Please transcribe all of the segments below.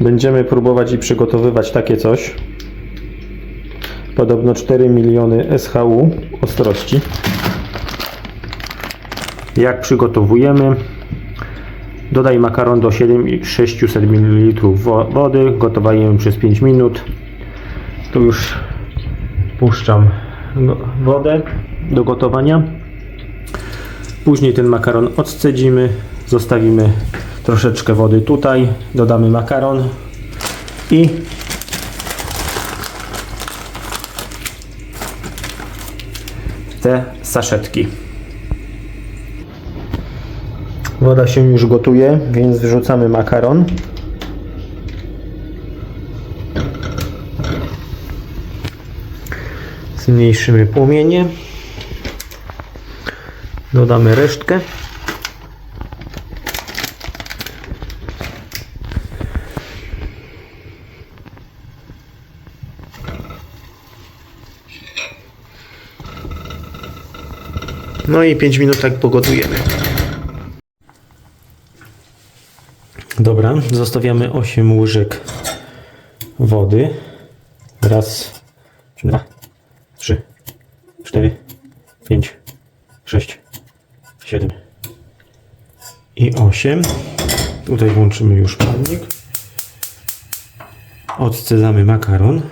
Będziemy próbować i przygotowywać takie coś. Podobno 4 miliony SHU ostrości. Jak przygotowujemy? Dodaj makaron do 7600 ml wo- wody. Gotowajemy przez 5 minut. Tu już puszczam go- wodę do gotowania. Później ten makaron odcedzimy, zostawimy troszeczkę wody tutaj, dodamy makaron i te saszetki. Woda się już gotuje, więc wrzucamy makaron. Zmniejszymy płomienie. Dodamy resztkę. No i 5 minut tak pogotujemy. Dobra, zostawiamy 8 łyżek wody. Raz, dwa, trzy, cztery, pięć, sześć, siedem i osiem. Tutaj włączymy już palnik. Odcedzamy makaron.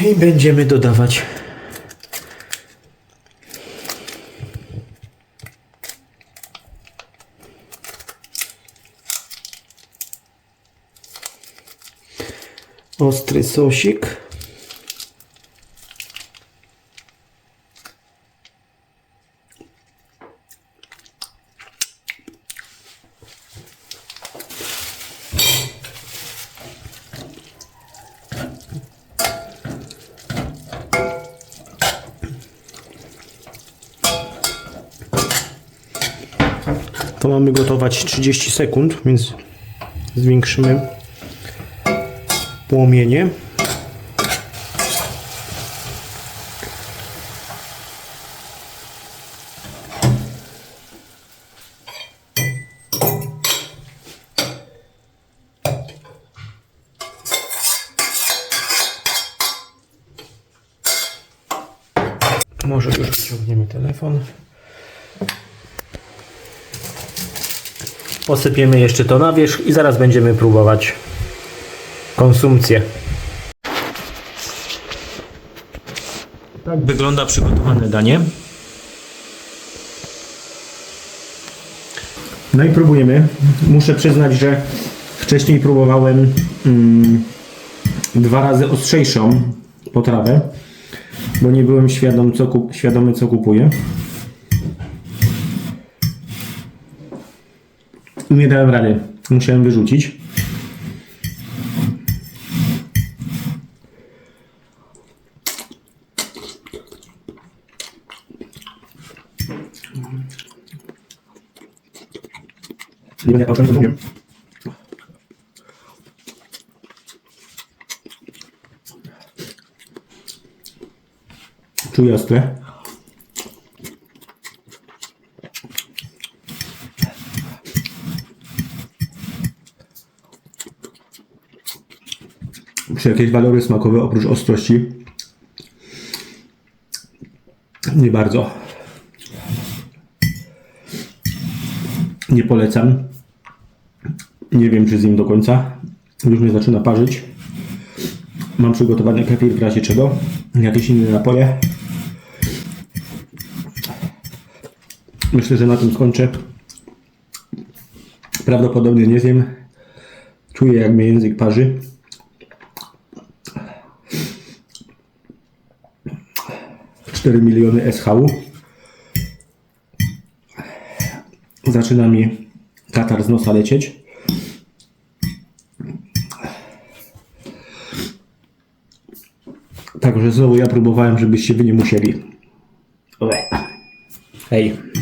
I będziemy dodawać ostry sosik. To mamy gotować 30 sekund, więc zwiększymy płomienie. Może już wyciągniemy telefon. Posypiemy jeszcze to na wierzch i zaraz będziemy próbować konsumpcję. Tak wygląda przygotowane danie. No i próbujemy. Muszę przyznać, że wcześniej próbowałem mm, dwa razy ostrzejszą potrawę, bo nie byłem świadom, co kup, świadomy, co kupuję. I nie dałem rady. Musiałem wyrzucić. Nie będę potem zrobił. Czuję ostre. Czy jakieś walory smakowe oprócz ostrości? Nie bardzo. Nie polecam. Nie wiem, czy zjem do końca. Już mnie zaczyna parzyć. Mam przygotowany kefir w razie czego. Jakieś inne napoje. Myślę, że na tym skończę. Prawdopodobnie nie zjem. Czuję, jak mnie język parzy. Cztery miliony SHU. Zaczyna mi katar z nosa lecieć. Także znowu ja próbowałem, żebyście wy nie musieli. Hej.